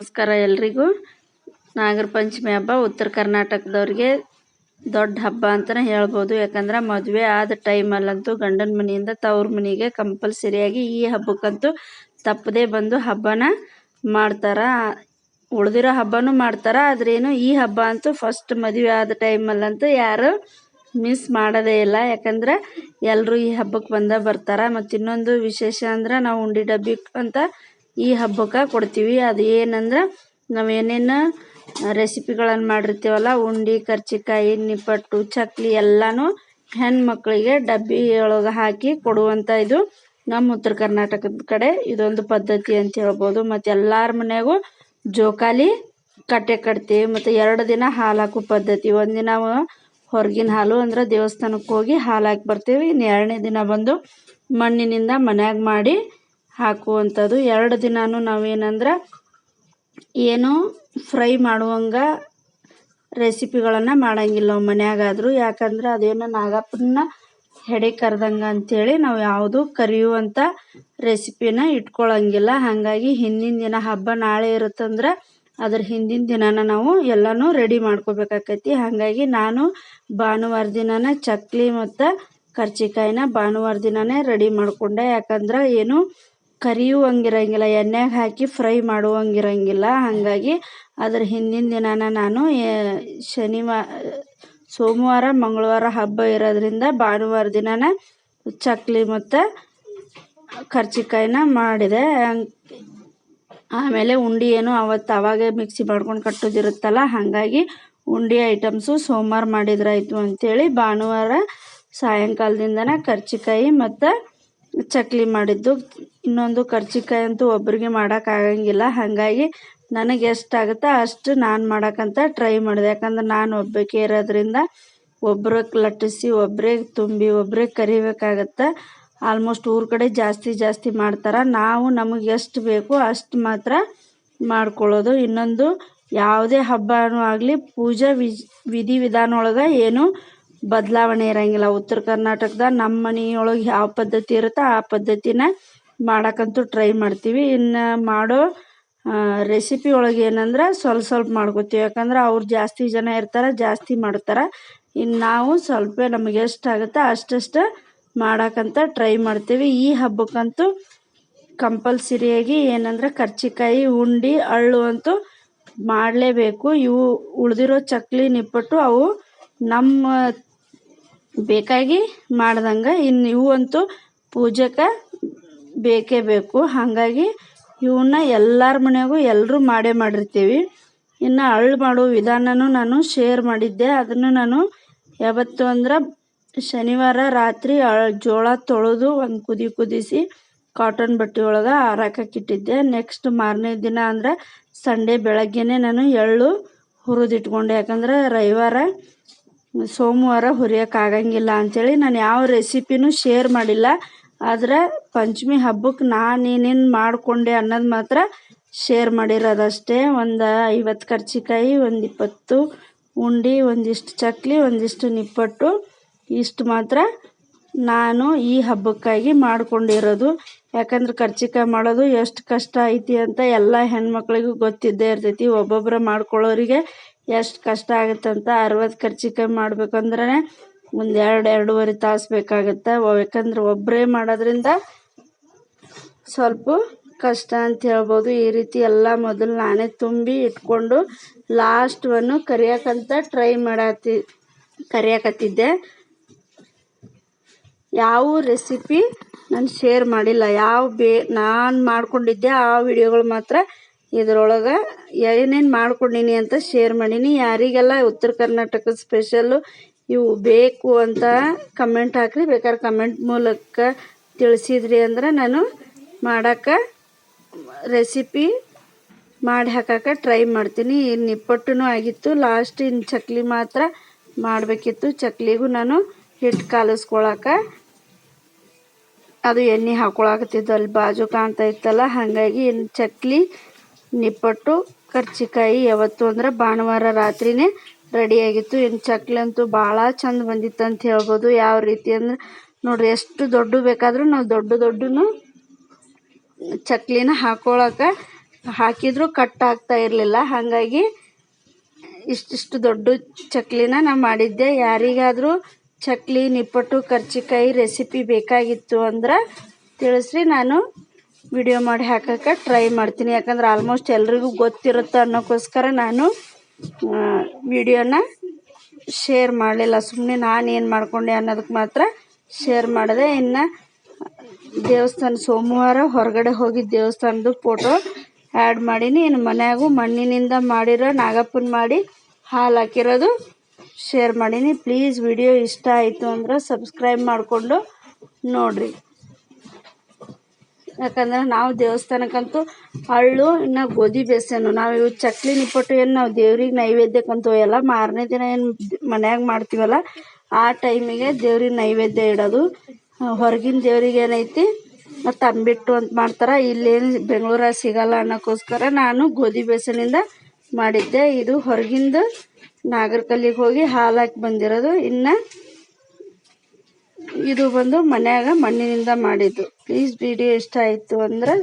ನಮಸ್ಕಾರ ಎಲ್ರಿಗೂ. ನಾಗರ ಪಂಚಮಿ ಹಬ್ಬ ಉತ್ತರ ಕರ್ನಾಟಕದವ್ರಿಗೆ ದೊಡ್ಡ ಹಬ್ಬ ಅಂತಲೇ ಹೇಳ್ಬೋದು. ಯಾಕಂದ್ರೆ ಮದುವೆ ಆದ ಟೈಮಲ್ಲಂತೂ ಗಂಡನ ಮನೆಯಿಂದ ತವ್ರ ಮನೆಗೆ ಕಂಪಲ್ಸರಿಯಾಗಿ ಈ ಹಬ್ಬಕ್ಕಂತೂ ತಪ್ಪದೇ ಬಂದು ಹಬ್ಬನ ಮಾಡ್ತಾರೆ. ಉಳಿದಿರೋ ಹಬ್ಬನೂ ಮಾಡ್ತಾರೆ. ಆದ್ರೇನು ಈ ಹಬ್ಬ ಅಂತೂ ಫಸ್ಟ್ ಮದುವೆ ಆದ ಟೈಮಲ್ಲಂತೂ ಯಾರು ಮಿಸ್ ಮಾಡೋದೇ ಇಲ್ಲ. ಯಾಕಂದ್ರೆ ಎಲ್ಲರೂ ಈ ಹಬ್ಬಕ್ಕೆ ಬಂದ ಬರ್ತಾರೆ. ಮತ್ತು ಇನ್ನೊಂದು ವಿಶೇಷ ಅಂದ್ರೆ ನಾವು ಉಂಡಿ ಡಬ್ಬಿ ಅಂತ ಈ ಹಬ್ಬಕ್ಕೆ ಕೊಡ್ತೀವಿ. ಅದು ಏನಂದ್ರೆ ನಾವು ಏನೇನು ರೆಸಿಪಿಗಳನ್ನು ಮಾಡಿರ್ತೀವಲ್ಲ, ಉಂಡೆ, ಕರ್ಚಿಕಾಯಿ, ನಿಪ್ಪಟ್ಟು, ಚಕ್ಲಿ ಎಲ್ಲನೂ ಹೆಣ್ಮಕ್ಳಿಗೆ ಡಬ್ಬಿ ಒಳಗೆ ಹಾಕಿ ಕೊಡುವಂಥ ಇದು ನಮ್ಮ ಉತ್ತರ ಕರ್ನಾಟಕದ ಕಡೆ ಇದೊಂದು ಪದ್ಧತಿ ಅಂತ ಹೇಳ್ಬೋದು. ಮತ್ತು ಎಲ್ಲರ ಮನೆಗೂ ಜೋಕಾಲಿ ಕಟ್ಟೆ ಕಟ್ತೀವಿ. ಮತ್ತು ಎರಡು ದಿನ ಹಾಲು ಹಾಕೋ ಪದ್ಧತಿ. ಒಂದಿನ ಹೊರಗಿನ ಹಾಲು ಅಂದ್ರೆ ದೇವಸ್ಥಾನಕ್ಕೆ ಹೋಗಿ ಹಾಲು ಹಾಕಿ ಬರ್ತೀವಿ. ಇನ್ನು ಎರಡನೇ ದಿನ ಬಂದು ಮಣ್ಣಿನಿಂದ ಮನ್ಯಾಗ ಮಾಡಿ ಹಾಕುವಂಥದ್ದು. ಎರಡು ದಿನಾನು ನಾವೇನಂದ್ರೆ ಏನು ಫ್ರೈ ಮಾಡುವಂಗ ರೆಸಿಪಿಗಳನ್ನು ಮಾಡಂಗಿಲ್ಲ ನಾವು ಮನ್ಯಾಗಾದರೂ. ಯಾಕಂದ್ರೆ ಅದೇನು ನಾಗಪ್ಪನ ಹೆಡೆ ಕರೆದಂಗೆ ಅಂಥೇಳಿ ನಾವು ಯಾವುದು ಕರಿಯುವಂಥ ರೆಸಿಪಿನ ಇಟ್ಕೊಳ್ಳಂಗಿಲ್ಲ ಹಾಗಾಗಿ ಹಿಂದಿನ ದಿನ ಹಬ್ಬ ನಾಳೆ ಇರುತ್ತಂದ್ರೆ ಅದ್ರ ಹಿಂದಿನ ದಿನನ ನಾವು ಎಲ್ಲನೂ ರೆಡಿ ಮಾಡ್ಕೋಬೇಕಾಕೈತಿ. ಹಾಗಾಗಿ ನಾನು ಭಾನುವಾರ ದಿನನ ಚಕ್ಲಿ ಮತ್ತು ಕರ್ಜಿಕಾಯಿನ ಭಾನುವಾರ ದಿನನೇ ರೆಡಿ ಮಾಡಿಕೊಂಡೆ. ಯಾಕಂದ್ರೆ ಏನು ಕರಿಯುವಂಗಿರಂಗಿಲ್ಲ, ಎಣ್ಣೆಗೆ ಹಾಕಿ ಫ್ರೈ ಮಾಡುವಂಗಿರಂಗಿಲ್ಲ. ಹಾಗಾಗಿ ಅದ್ರ ಹಿಂದಿನ ದಿನಾನ ನಾನು ಶನಿವಾರ ಸೋಮವಾರ, ಮಂಗಳವಾರ ಹಬ್ಬ ಇರೋದ್ರಿಂದ ಭಾನುವಾರ ದಿನಾನ ಚಕ್ಲಿ ಮತ್ತು ಕರ್ಜಿಕಾಯಿನ ಮಾಡಿದೆ. ಆಮೇಲೆ ಉಂಡೆ ಏನು ಅವತ್ತು ಅವಾಗೆ ಮಿಕ್ಸಿ ಮಾಡ್ಕೊಂಡು ಕಟ್ಟೋದಿರುತ್ತಲ್ಲ, ಹಾಗಾಗಿ ಉಂಡಿ ಐಟಮ್ಸು ಸೋಮವಾರ ಮಾಡಿದ್ರಾಯ್ತು ಅಂಥೇಳಿ ಭಾನುವಾರ ಸಾಯಂಕಾಲದಿಂದನೇ ಕರ್ಚಿಕಾಯಿ ಮತ್ತು ಚಕ್ಲಿ ಮಾಡಿದ್ದು. ಇನ್ನೊಂದು ಕರ್ಜಿಕಾಯಿ ಅಂತೂ ಒಬ್ಬರಿಗೆ ಮಾಡೋಕ್ಕಾಗಂಗಿಲ್ಲ ಹಾಗಾಗಿ ನನಗೆ ಎಷ್ಟಾಗುತ್ತೋ ಅಷ್ಟು ನಾನು ಮಾಡೋಕ್ಕಂತ ಟ್ರೈ ಮಾಡಿದೆ. ಯಾಕಂದ್ರೆ ನಾನು ಒಬ್ಬಕ್ಕೆ ಇರೋದ್ರಿಂದ ಒಬ್ಬರೇ ಲಟ್ಟಿಸಿ ಒಬ್ಬರೇ ತುಂಬಿ ಒಬ್ಬರೇ ಕರಿಬೇಕಾಗತ್ತೆ. ಆಲ್ಮೋಸ್ಟ್ ಊರ ಕಡೆ ಜಾಸ್ತಿ ಜಾಸ್ತಿ ಮಾಡ್ತಾರೆ. ನಾವು ನಮಗೆ ಎಷ್ಟು ಬೇಕು ಅಷ್ಟು ಮಾತ್ರ ಮಾಡ್ಕೊಳ್ಳೋದು. ಇನ್ನೊಂದು ಯಾವುದೇ ಹಬ್ಬನೂ ಆಗಲಿ, ಪೂಜಾ ವಿಜ್ ವಿಧಿ ವಿಧಾನ ಒಳಗೆ ಏನು ಬದಲಾವಣೆ ಇರಂಗಿಲ್ಲ. ಉತ್ತರ ಕರ್ನಾಟಕದಾಗ ನಮ್ಮ ಮನೆಯೊಳಗೆ ಯಾವ ಪದ್ಧತಿ ಇರುತ್ತೋ ಆ ಪದ್ಧತಿನ ಮಾಡೋಕ್ಕಂತೂ ಟ್ರೈ ಮಾಡ್ತೀವಿ. ಇನ್ನು ಮಾಡೋ ರೆಸಿಪಿ ಒಳಗೆ ಏನಂದ್ರೆ ಸ್ವಲ್ಪ ಸ್ವಲ್ಪ ಮಾಡ್ಕೋತೀವಿ. ಯಾಕಂದ್ರೆ ಅವ್ರು ಜಾಸ್ತಿ ಜನ ಇರ್ತಾರೆ, ಜಾಸ್ತಿ ಮಾಡ್ತಾರೆ. ಇನ್ನು ನಾವು ಸ್ವಲ್ಪ ನಮಗೆ ಎಷ್ಟಾಗುತ್ತೆ ಅಷ್ಟಷ್ಟು ಮಾಡೋಕ್ಕಂತ ಟ್ರೈ ಮಾಡ್ತೀವಿ. ಈ ಹಬ್ಬಕ್ಕಂತೂ ಕಂಪಲ್ಸರಿಯಾಗಿ ಏನಂದ್ರೆ ಕರ್ಚಿಕಾಯಿ, ಉಂಡೆ ಅಳ್ಳು ಅಂತೂ ಮಾಡಲೇಬೇಕು. ಇವು ಉಳಿದಿರೋ ಚಕ್ಲಿ ನಿಪ್ಪಟ್ಟು ಅವು ನಮ್ಮ ಬೇಕಾಗಿ ಮಾಡ್ದಂಗೆ. ಇನ್ನು ಇವು ಅಂತೂ ಪೂಜೆಗೆ ಬೇಕೇ ಬೇಕು. ಹಾಗಾಗಿ ಇವನ್ನ ಎಲ್ಲರ ಮನೆಗೂ ಎಲ್ಲರೂ ಮಾಡೇ ಮಾಡಿರ್ತೀವಿ. ಇನ್ನು ಅಳ್ಳು ಮಾಡೋ ವಿಧಾನನೂ ನಾನು ಶೇರ್ ಮಾಡಿದ್ದೆ. ಅದನ್ನು ನಾನು ಯಾವತ್ತು ಅಂದ್ರೆ ಶನಿವಾರ ರಾತ್ರಿ ಜೋಳ ತೊಳೆದು ಒಂದು ಕುದಿ ಕುದಿಸಿ ಕಾಟನ್ ಬಟ್ಟೆ ಒಳಗೆ ಇಟ್ಟಿದ್ದೆ. ನೆಕ್ಸ್ಟ್ ಮಾರನೇ ದಿನ ಅಂದ್ರೆ ಸಂಡೇ ಬೆಳಗ್ಗೆನೇ ನಾನು ಎಳ್ಳು ಹುರಿದಿಟ್ಕೊಂಡೆ. ಯಾಕಂದ್ರೆ ರವಿವಾರ ಸೋಮವಾರ ಹುರಿಯೋಕ್ಕಾಗಂಗಿಲ್ಲ ಅಂಥೇಳಿ ನಾನು ಯಾವ ರೆಸಿಪಿನೂ ಶೇರ್ ಮಾಡಿಲ್ಲ. ಆದ್ರೆ ಪಂಚಮಿ ಹಬ್ಬಕ್ಕೆ ನಾನು ಏನೇನು ಮಾಡಿಕೊಂಡೆ ಅನ್ನೋದು ಮಾತ್ರ ಶೇರ್ ಮಾಡಿರೋದಷ್ಟೇ. ಒಂದು ಐವತ್ತು ಕರ್ಚಿಕಾಯಿ, ಒಂದು ಇಪ್ಪತ್ತು ಉಂಡೆ, ಒಂದಿಷ್ಟು ಚಕ್ಲಿ, ಒಂದಿಷ್ಟು ನಿಪ್ಪಟ್ಟು. ಇಷ್ಟು ಮಾತ್ರ ನಾನು ಈ ಹಬ್ಬಕ್ಕಾಗಿ ಮಾಡ್ಕೊಂಡಿರೋದು. ಯಾಕಂದ್ರೆ ಕರ್ಚಿಕಾಯಿ ಮಾಡೋದು ಎಷ್ಟು ಕಷ್ಟ ಐತಿ ಅಂತ ಎಲ್ಲ ಹೆಣ್ಮಕ್ಳಿಗೂ ಗೊತ್ತಿದ್ದೇ ಇರ್ತೈತಿ. ಒಬ್ಬೊಬ್ಬರು ಮಾಡ್ಕೊಳ್ಳೋರಿಗೆ ಎಷ್ಟು ಕಷ್ಟ ಆಗುತ್ತೆ ಅಂತ ಅರವತ್ತು ಕರ್ಜಿಕಾಯಿ ಮಾಡ್ಬೇಕಂದ್ರೆ ಒಂದು ಎರಡು ಎರಡೂವರೆ ತಾಸು ಬೇಕಾಗುತ್ತೆ. ಯಾಕಂದ್ರೆ ಒಬ್ಬರೇ ಮಾಡೋದ್ರಿಂದ ಸ್ವಲ್ಪ ಕಷ್ಟ ಅಂತ ಹೇಳ್ಬೋದು. ಈ ರೀತಿ ಎಲ್ಲ ಮೊದಲು ನಾನೇ ತುಂಬಿ ಇಟ್ಕೊಂಡು ಲಾಸ್ಟ್ವನ್ನು ಕರಿಯಕ್ಕಂತ ಟ್ರೈ ಮಾಡತ್ತಿ ಕರಿಯಕತ್ತಿದ್ದೆ. ಯಾವ ರೆಸಿಪಿ ನಾನು ಶೇರ್ ಮಾಡಿಲ್ಲ. ಯಾವ ಬೇ ನಾನು ಮಾಡ್ಕೊಂಡಿದ್ದೆ ಆ ವಿಡಿಯೋಗಳು ಮಾತ್ರ ಇದ್ರೊಳಗೆ ಏನೇನು ಮಾಡ್ಕೊಂಡೀನಿ ಅಂತ ಶೇರ್ ಮಾಡೀನಿ. ಯಾರಿಗೆಲ್ಲ ಉತ್ತರ ಕರ್ನಾಟಕದ ಸ್ಪೆಷಲ್ಲು ಇವು ಬೇಕು ಅಂತ ಕಮೆಂಟ್ ಹಾಕ್ರಿ. ಬೇಕಾದ್ರೆ ಕಮೆಂಟ್ ಮೂಲಕ ತಿಳಿಸಿದ್ರಿ ಅಂದ್ರೆ ನಾನು ಮಾಡೋಕ್ಕೆ ರೆಸಿಪಿ ಮಾಡಿ ಹಾಕೋಕೆ ಟ್ರೈ ಮಾಡ್ತೀನಿ. ಇನ್ನು ನಿಪ್ಪಟ್ಟು ಆಗಿತ್ತು. ಲಾಸ್ಟ್ ಇನ್ನು ಚಕ್ಲಿ ಮಾತ್ರ ಮಾಡಬೇಕಿತ್ತು. ಚಕ್ಲಿಗೂ ನಾನು ಹಿಟ್ಟು ಕಾಲಿಸ್ಕೊಳಕ್ಕೆ ಅದು ಎಣ್ಣೆ ಹಾಕೊಳಕತ್ತಿದ್ದು. ಅಲ್ಲಿ ಬಾಜು ಕಾಣ್ತಾ ಇತ್ತಲ್ಲ, ಹಾಗಾಗಿ ಇನ್ನು ಚಕ್ಲಿ ನಿಪ್ಪಟ್ಟು ಕರ್ಜಿಕಾಯಿ ಯಾವತ್ತು ಅಂದ್ರೆ ಭಾನುವಾರ ರಾತ್ರಿನೇ ರೆಡಿಯಾಗಿತ್ತು. ಇನ್ನು ಚಕ್ಲಿ ಅಂತೂ ಭಾಳ ಚಂದ ಬಂದಿತ್ತು ಅಂತ ಹೇಳ್ಬೋದು. ಯಾವ ರೀತಿ ಅಂದ್ರೆ ನೋಡ್ರಿ, ಎಷ್ಟು ದೊಡ್ಡ ಬೇಕಾದರೂ ನಾವು ದೊಡ್ಡ ದೊಡ್ಡನು ಚಕ್ಲಿನ ಹಾಕೊಳಕ ಹಾಕಿದರೂ ಕಟ್ ಆಗ್ತಾ ಇರಲಿಲ್ಲ. ಹಾಗಾಗಿ ಇಷ್ಟಿಷ್ಟು ದೊಡ್ಡ ಚಕ್ಲಿನ ನಾನು ಮಾಡಿದ್ದೆ. ಯಾರಿಗಾದರೂ ಚಕ್ಲಿ, ನಿಪ್ಪಟ್ಟು ಕರ್ಜಿಕಾಯಿ ರೆಸಿಪಿ ಬೇಕಾಗಿತ್ತು ಅಂದ್ರೆ ತಿಳಿಸ್ರಿ. ನಾನು ವಿಡಿಯೋ ಮಾಡಿ ಹಾಕೋಕ್ಕೆ ಟ್ರೈ ಮಾಡ್ತೀನಿ. ಯಾಕಂದ್ರೆ ಆಲ್ಮೋಸ್ಟ್ ಎಲ್ರಿಗೂ ಗೊತ್ತಿರುತ್ತೆ ಅನ್ನೋಕ್ಕೋಸ್ಕರ ನಾನು ವಿಡಿಯೋನ ಶೇರ್ ಮಾಡಲಿಲ್ಲ. ಸುಮ್ಮನೆ ನಾನು ಏನು ಮಾಡ್ಕೊಂಡೆ ಅನ್ನೋದಕ್ಕೆ ಮಾತ್ರ ಶೇರ್ ಮಾಡಿದೆ. ಇನ್ನು ದೇವಸ್ಥಾನ ಸೋಮವಾರ ಹೊರಗಡೆ ಹೋಗಿ ದೇವಸ್ಥಾನದ ಫೋಟೋ ಆ್ಯಡ್ ಮಾಡೀನಿ. ಇನ್ನು ಮನೆಯಾಗೂ ಮಣ್ಣಿನಿಂದ ಮಾಡಿರೋ ನಾಗಪ್ಪನ ಮಾಡಿ ಹಾಲು ಹಾಕಿರೋದು ಶೇರ್ ಮಾಡೀನಿ. ಪ್ಲೀಸ್ ವಿಡಿಯೋ ಇಷ್ಟ ಆಯಿತು ಅಂದ್ರೆ ಸಬ್ಸ್ಕ್ರೈಬ್ ಮಾಡಿಕೊಂಡು ನೋಡಿರಿ. ಯಾಕಂದ್ರೆ ನಾವು ದೇವಸ್ಥಾನಕ್ಕಂತೂ ಹಳ್ಳು, ಇನ್ನು ಗೋಧಿ ಬೇಸನ್ನು. ನಾವು ಇವು ಚಕ್ಲಿ ನಿಪ್ಪಟ್ಟು ಏನು ನಾವು ದೇವ್ರಿಗೆ ನೈವೇದ್ಯಕ್ಕಂತೂ ಎಲ್ಲ ಮಾರನೇ ದಿನ ಏನು ಮನ್ಯಾಗ ಮಾಡ್ತೀವಲ್ಲ, ಆ ಟೈಮಿಗೆ ದೇವ್ರಿಗೆ ನೈವೇದ್ಯ ಇಡೋದು. ಹೊರಗಿನ ದೇವ್ರಿಗೆ ಏನೈತಿ ತಂಬಿಟ್ಟು ಅಂತ ಮಾಡ್ತಾರೆ. ಇಲ್ಲೇನು ಬೆಂಗಳೂರಲ್ಲಿ ಸಿಗಲ್ಲ ಅನ್ನೋಕ್ಕೋಸ್ಕರ ನಾನು ಗೋಧಿ ಬೇಸನಿಂದ ಮಾಡಿದ್ದೆ. ಇದು ಹೊರಗಿಂದ ನಾಗರಕಲ್ಲಿಗೆ ಹೋಗಿ ಹಾಲು ಹಾಕಿ ಬಂದಿರೋದು. ಇನ್ನು ಇದು ಬಂದು ಮನ್ಯಾಗ ಮಣ್ಣಿನಿಂದ ಮಾಡಿದ್ದು. ಪ್ಲೀಸ್ ವಿಡಿಯೋ ಇಷ್ಟ ಆಯಿತು ಅಂದ್ರೆ